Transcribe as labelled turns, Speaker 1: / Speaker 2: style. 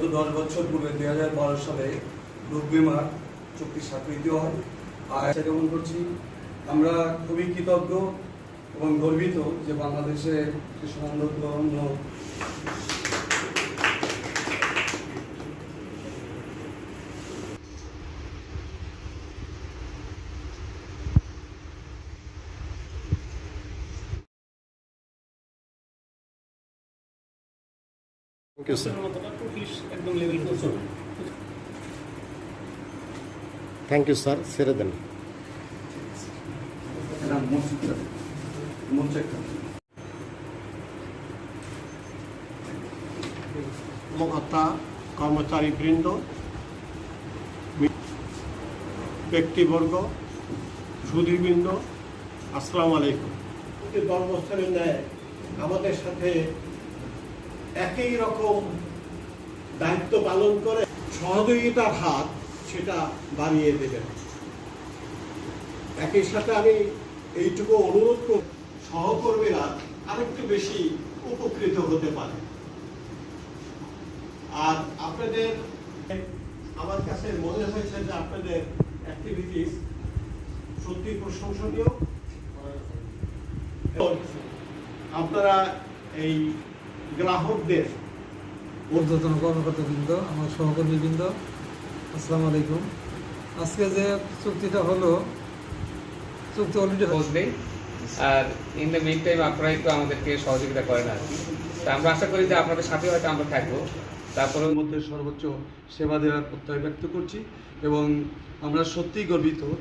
Speaker 1: বিগত দশ বছর পূর্বে দুই হাজার বারো সালে রোগ বিমার চুক্তি স্বাক্ষরিত হয়। আর কেমন করছি, আমরা খুবই কৃতজ্ঞ এবং গর্বিত যে বাংলাদেশে কৃষি সম্মানগ্রহণ
Speaker 2: থ্যাংক ইউ স্যার
Speaker 3: একদম লেভেল করছ
Speaker 2: থ্যাংক ইউ স্যার ছেড়ে দেন কর্মকর্তা কর্মচারীবৃন্দ ব্যক্তিবর্গ সুধীবৃন্দ আসসালামু আলাইকুম দশ বছরের ন্যায় আমাদের সাথে একই রকম দায়িত্ব পালন করে সহযোগিতার হাত সেটা বাড়িয়ে দেবেন। একই সাথে আমি এইটুকু অনুরোধ করব, সহকর্মীরা আরেকটু বেশি উপকৃত হতে পারে। আর আপনাদের, আমার কাছে মনে হয়েছে যে আপনাদের অ্যাক্টিভিটিস সত্যি প্রশংসনীয়। আপনারা এই গ্রাহকদের।
Speaker 4: ঊর্ধ্বতন কর্মকর্তাবৃন্দ আমার সহকর্মীবৃন্দ আসসালামু আলাইকুম। আজকে যে চুক্তিটা হলো চুক্তি অলরেডি
Speaker 5: বসবে। আর ইন দ্য মিন টাইম আপনারা একটু আমাদেরকে সহযোগিতা করেন আর কি। তা আমরা আশা করি যে আপনাদের সাথে হয়তো আমরা থাকব। তারপরের
Speaker 1: মধ্যে সর্বোচ্চ সেবা দেওয়ার প্রত্যয় ব্যক্ত করছি এবং আমরা সত্যিই গর্বিত